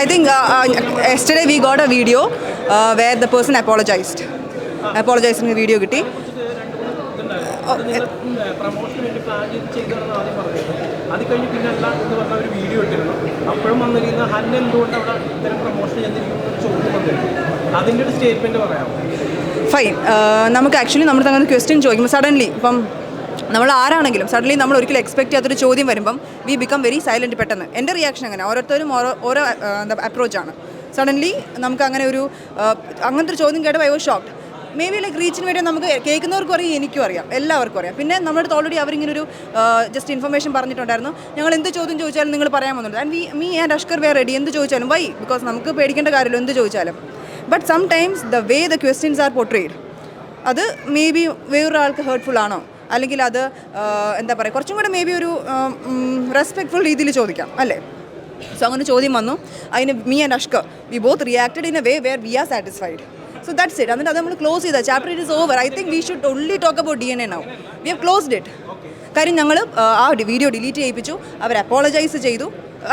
I think uh, uh, yesterday we got a video uh, where the person apologized. Video കിട്ടി പ്രൊമോഷന് വേണ്ടി plan ചെയ്ത് ചെയ്തതെന്ന് ആദ്യം പറഞ്ഞത്. അത് കഴിഞ്ഞ് പിന്നെ അല്ല എന്ന് പറഞ്ഞ ഒരു വീഡിയോ ഇട്ടിരുന്നു. അപ്പോഴും വന്നിരിക്കുന്ന ഹന്ന എന്തുകൊണ്ട് അവിടെ ഇത്തരം പ്രൊമോഷൻ ചെയ്തിരിക്കുന്നു ചോദ്യം വന്നിരുന്നു. അതിന്റെ ഒരു സ്റ്റേറ്റ്മെന്റ് പറയാമോ? ഫൈൻ നമുക്ക് ആക്ച്വലി നമ്മൾ അങ്ങനെ ക്വസ്റ്റ്യൻ ചോദിക്കുമ്പോൾ സഡൻലി ഇപ്പം നമ്മൾ ആരാണെങ്കിലും സഡൻലി നമ്മൾ ഒരിക്കലും എക്സ്പെക്ട് ചെയ്യാത്തൊരു ചോദ്യം വരുമ്പം വി ബിക്കം വെരി സൈലന്റ് പെട്ടെന്ന്. എന്റെ റിയാക്ഷൻ അങ്ങനെ ഓരോരുത്തരും ഓരോ ഓരോ എന്താ അപ്രോച്ചാണ് സഡൻലി നമുക്ക് അങ്ങനെ ഒരു അങ്ങനത്തെ ഒരു ചോദ്യം കേട്ടപ്പോൾ I was shocked maybe like റീച്ചിന് വേണ്ടി നമുക്ക് കേൾക്കുന്നവർക്കും അറിയാം എനിക്കും അറിയാം എല്ലാവർക്കും അറിയാം. പിന്നെ നമ്മുടെ അടുത്ത് ഓൾറെഡി അവരിങ്ങനെ ഒരു ജസ്റ്റ് ഇൻഫർമേഷൻ പറഞ്ഞിട്ടുണ്ടായിരുന്നു. ഞങ്ങൾ എന്ത് ചോദ്യം ചോദിച്ചാലും നിങ്ങൾ പറയാൻ വന്നുള്ളൂ and we me and Ashkar were ready എന്ത് ചോദിച്ചാലും വൈ ബിക്കോസ് നമുക്ക് പേടിക്കേണ്ട കാര്യമില്ല എന്ത് ചോദിച്ചാലും. But sometimes the way the questions are portrayed അത് മേ ബി വേറൊരാൾക്ക് ഹേർട്ട്ഫുൾ ആണോ? അല്ലെങ്കിൽ അത് എന്താ പറയുക കുറച്ചും കൂടെ മേ ബി ഒരു റെസ്പെക്ട്ഫുൾ രീതിയിൽ ചോദിക്കാം അല്ലേ? സോ അങ്ങനെ ചോദ്യം വന്നു. അതിന് me and Ashkar we both reacted in a way where we are satisfied so that's it എന്നിട്ട് അത് നമ്മൾ ക്ലോസ് ചെയ്ത. Chapter it is over I think we should only talk about D N A now we have closed it കാര്യം ഞങ്ങൾ ആ video delete ചെയ്യിപ്പിച്ചു. അവർ apologise ചെയ്തു.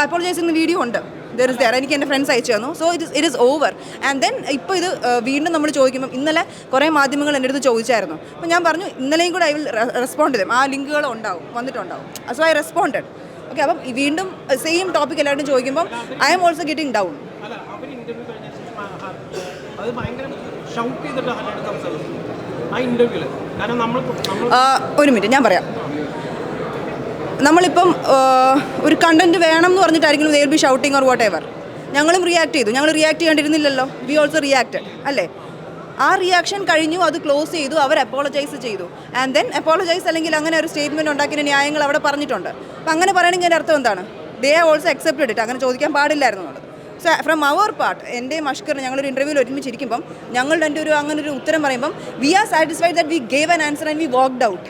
അപ്പോളജൈസ് ചെയ്യുന്ന വീഡിയോ ഉണ്ട്. ദർ ഇസ് ദർ എനിക്ക് എന്റെ ഫ്രണ്ട്സ് അയച്ചു തന്നു. So it is it is over and then ഇപ്പോൾ ഇത് വീണ്ടും നമ്മൾ ചോദിക്കുമ്പോൾ ഇന്നലെ കുറേ മാധ്യമങ്ങൾ എന്റെ അടുത്ത് ചോദിച്ചായിരുന്നു. അപ്പോൾ ഞാൻ പറഞ്ഞു ഇന്നലെയും കൂടെ ഐ വിൽ റെസ്പോണ്ട് ചെയ്യും ആ ലിങ്കുകൾ ഉണ്ടാവും വന്നിട്ടുണ്ടാവും. സോ ഐ റെസ്പോണ്ടഡ് ഓക്കെ അപ്പം വീണ്ടും സെയിം ടോപ്പിക് എല്ലാവരും ചോദിക്കുമ്പോൾ I'm also getting down ഒരു മിനിറ്റ് ഞാൻ പറയാം. നമ്മളിപ്പം ഒരു കണ്ടന്റ് വേണം എന്ന് പറഞ്ഞിട്ടായിരിക്കും they be shouting or whatever ഞങ്ങളും റിയാക്ട് ചെയ്തു. ഞങ്ങൾ റിയാക്ട് ചെയ്യാണ്ടിരുന്നില്ലല്ലോ വി ഓൾസോ റിയാക്റ്റഡ് അല്ലേ? ആ റിയാക്ഷൻ കഴിഞ്ഞു അത് ക്ലോസ് ചെയ്തു അവർ അപ്പോളജൈസ് ചെയ്തു. ആൻഡ് ദെൻ അപ്പോളജൈസ് അല്ലെങ്കിൽ അങ്ങനെ ഒരു സ്റ്റേറ്റ്മെന്റ് ഉണ്ടാക്കിയ ന്യായങ്ങൾ അവിടെ പറഞ്ഞിട്ടുണ്ട്. അപ്പം അങ്ങനെ പറയണമെങ്കിൽ അതിന്റെ അർത്ഥം എന്താണ്? ദേ ഓൾസോ അക്സെപ്റ്റഡ് ഇറ്റ് അങ്ങനെ ചോദിക്കാൻ പാടില്ലായിരുന്നു എന്നുള്ളത്. സോ ഫ്രം അവർ പാർട്ട് എന്റെ മഷ്കറിന് ഞങ്ങളൊരു ഇന്റർവ്യൂവിൽ ഒരുമിച്ചിരിക്കുമ്പം ഞങ്ങൾ എന്റെ ഒരു അങ്ങനെ ഒരു ഉത്തരം പറയുമ്പം we are satisfied that we gave an answer and we walked out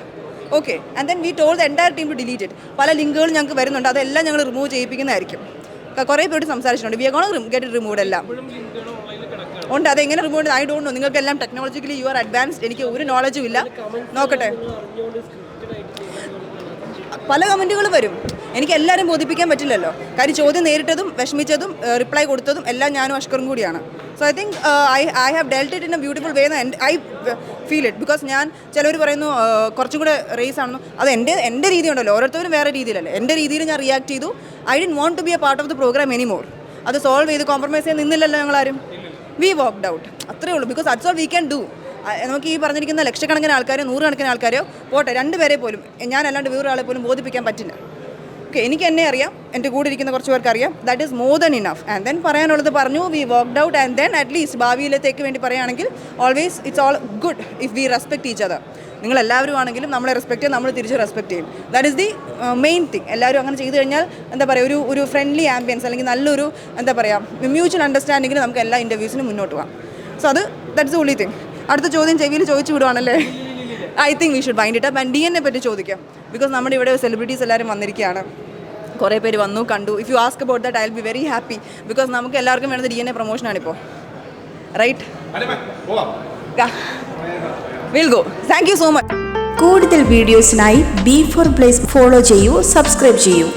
okay and then we told the entire team to delete it പല ലിങ്കുകളും ഞങ്ങൾക്ക് വരുന്നുണ്ട്. അതെല്ലാം ഞങ്ങൾ റിമൂവ് ചെയ്യിപ്പിക്കുന്നതായിരിക്കും. കുറേ പേര് സംസാരിച്ചിട്ടുണ്ട്. വി ഗോൺ ഗെറ്റ് റിമൂവ്ഡ് എല്ലാം. ഉണ്ട്. അതെങ്ങനെ റിമൂവ് ഐ ഡോണ്ട് നോ നിങ്ങൾക്കെല്ലാം ടെക്നോളജിക്കലി യു ആർ അഡ്വാൻസ്ഡ് എനിക്ക് ഒരു നോളജും ഇല്ല. നോക്കട്ടെ. പല കമന്റുകളും വരും. എനിക്ക് എല്ലാവരും ബോധിപ്പിക്കാൻ പറ്റില്ലല്ലോ. കാര്യം ചോദ്യം നേരിട്ടതും വിഷമിച്ചതും റിപ്ലൈ കൊടുത്തതും എല്ലാം ഞാനും അഷ്കറും കൂടിയാണ്. So I think I I have dealt it in a beautiful way I feel it because ഞാൻ ചിലർ പറയുന്നു കുറച്ചും കൂടെ റേസ് ആണെന്നു. അത് എന്റെ എന്റെ രീതി ഉണ്ടല്ലോ ഓരോരുത്തരും വേറെ രീതിയിലല്ലേ. എന്റെ രീതിയിൽ ഞാൻ റിയാക്ട് ചെയ്തു. I didn't want to be a part of the programme any more അത് സോൾവ് ചെയ്ത് കോംപ്രമൈസ് ചെയ്യാൻ നിന്നില്ലല്ലോ ഞങ്ങളാരും. വി വോക്ക്ഡ് ഔട്ട് അത്രേ ഉള്ളൂ. Because that's all we can do നമുക്ക് ഈ പറഞ്ഞിരിക്കുന്ന ലക്ഷക്കണക്കിന് ആൾക്കാരോ നൂറുകണക്കിന് ആൾക്കാരോ പോട്ടെ രണ്ടുപേരെ പോലും ഞാനല്ലാണ്ട് വേറൊരാളെ പോലും ബോധിപ്പിക്കാൻ പറ്റില്ല. ഓക്കെ എനിക്ക് എന്നെ അറിയാം. എന്റെ കൂടെ ഇരിക്കുന്ന കുറച്ച് പേർക്ക് അറിയാം. That is more than enough and then പറയാനുള്ളത് പറഞ്ഞു we worked out and then at least ഭാവിയിലത്തേക്ക് വേണ്ടി പറയുകയാണെങ്കിൽ always it's all good if we respect each other നിങ്ങൾ എല്ലാവരും ആണെങ്കിലും നമ്മളെ റെസ്പെക്ട് ചെയ്യും നമ്മൾ തിരിച്ച് റെസ്പെക്ട് ചെയ്യും. That is the main thing എല്ലാവരും അങ്ങനെ ചെയ്തു കഴിഞ്ഞാൽ എന്താ പറയുക ഒരു ഒരു ഫ്രണ്ട്ലി ആംബിയൻസ് അല്ലെങ്കിൽ നല്ലൊരു എന്താ പറയുക മ്യൂച്വൽ അണ്ടർസ്റ്റാൻഡിങ്ങിൽ നമുക്ക് എല്ലാ ഇന്റർവ്യൂസിനും മുന്നോട്ട് പോകാം. സോ അത് ദാറ്റ്സ് ഉള്ളി തിങ് അടുത്ത ചോദ്യം ചെവിയിൽ ചോദിച്ചു വിടുവാണല്ലേ? I think we should mind it up the എന്നെ പറ്റി ചോദിക്കാം. ബിക്കോസ് നമ്മുടെ ഇവിടെ സെലിബ്രിറ്റീസ് എല്ലാവരും വന്നിരിക്കുകയാണ്. കുറേ പേര് വന്നു കണ്ടു. If you ask about that I will be very happy because നമുക്ക് എല്ലാവർക്കും വേണ്ടത് ഡി എൻ എ പ്രൊമോഷനാണ് ഇപ്പോൾ right will go thank you so much കൂടുതൽ വീഡിയോസിനായി ബി ഫോർ പ്ലേസ് ഫോളോ ചെയ്യൂ സബ്സ്ക്രൈബ് ചെയ്യൂ.